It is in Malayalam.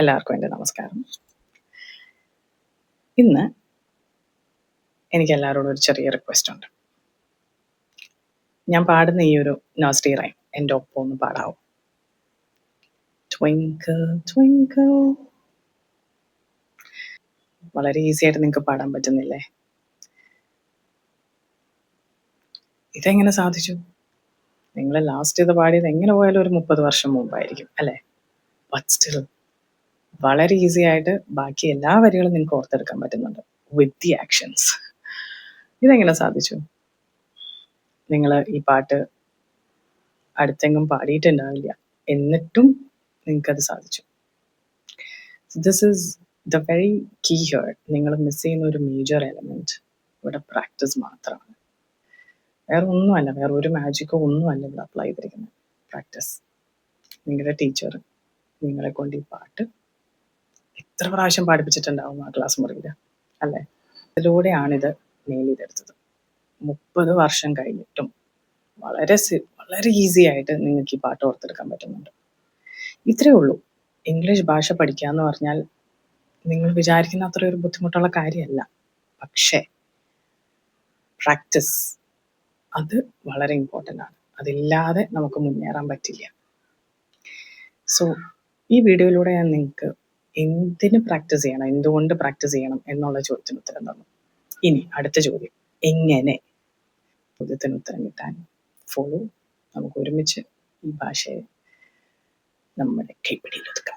എല്ലാവർക്കും എന്റെ നമസ്കാരം. ഇന്ന് എനിക്ക് എല്ലാവരോടും ഒരു ചെറിയ റിക്വസ്റ്റ് ഉണ്ട്. ഞാൻ പാടുന്ന ഈ ഒരു നോസ്റ്റി റൈം എന്റെ ഒപ്പം ഒന്ന് പാടാവും? വളരെ ഈസി ആയിട്ട് നിങ്ങൾക്ക് പാടാൻ പറ്റുന്നില്ലേ? ഇതെങ്ങനെ സാധിച്ചു? നിങ്ങൾ ലാസ്റ്റ് ഇത് പാടിയത് എങ്ങനെ പോയാലും ഒരു മുപ്പത് വർഷം മുമ്പായിരിക്കും അല്ലേ? ബട്ട് സ്റ്റിൽ വളരെ ഈസി ആയിട്ട് ബാക്കി എല്ലാ വരികളും നിങ്ങൾക്ക് ഓർത്തെടുക്കാൻ പറ്റുന്നുണ്ട്. വിത്ത് ദി ആക്ഷൻസ് ഇതെങ്ങനെ സാധിച്ചു? നിങ്ങൾ ഈ പാട്ട് അടുത്തെങ്ങും പാടിയിട്ടുണ്ടാവില്ല. എന്നിട്ടും നിങ്ങൾക്കത് സാധിച്ചു. This is the very key here നിങ്ങൾ മിസ് ചെയ്യുന്ന ഒരു മേജർ എലമെന്റ് ഇവിടെ പ്രാക്ടീസ് മാത്രമാണ്. വേറെ ഒന്നുമല്ല വേറെ ഒരു മാജിക്കോ ഒന്നുമല്ല ഇവിടെ അപ്ലൈ ചെയ്തിരിക്കുന്നത്. പ്രാക്ടീസ് നിങ്ങളുടെ ടീച്ചർ നിങ്ങളെ കൊണ്ട് ഈ പാട്ട് എത്ര പ്രാവശ്യം പാടിപ്പിച്ചിട്ടുണ്ടാവും ആ ക്ലാസ് മുറിയിൽ? അല്ലേ? അതിലൂടെയാണിത് മെയിൽ മുപ്പത് വർഷം കഴിഞ്ഞിട്ടും വളരെ വളരെ ഈസി ആയിട്ട് നിങ്ങൾക്ക് ഈ പാട്ട് ഓർത്തെടുക്കാൻ പറ്റുന്നുണ്ട്. ഇത്രയേ ഉള്ളൂ. ഇംഗ്ലീഷ് ഭാഷ പഠിക്കുക എന്ന് പറഞ്ഞാൽ നിങ്ങൾ വിചാരിക്കുന്ന അത്ര ഒരു ബുദ്ധിമുട്ടുള്ള കാര്യമല്ല. പക്ഷേ പ്രാക്ടീസ് അത് വളരെ ഇമ്പോർട്ടന്റ് ആണ്. അതില്ലാതെ നമുക്ക് മുന്നേറാൻ പറ്റില്ല. സോ ഈ വീഡിയോയിലൂടെ ഞാൻ നിങ്ങൾക്ക് എന്തിന് പ്രാക്ടീസ് ചെയ്യണം? എന്തുകൊണ്ട് പ്രാക്ടീസ് ചെയ്യണം? എന്നുള്ള ചോദ്യത്തിന് ഉത്തരം തന്നു. ഇനി അടുത്ത ചോദ്യം. എങ്ങനെ ചോദ്യത്തിന് ഉത്തരം കിട്ടാൻ ഫോളോ നമുക്ക് ഒരുമിച്ച് ഈ ഭാഷയെ നമ്മുടെ കൈപ്പിടിയിലൊതുക്കാം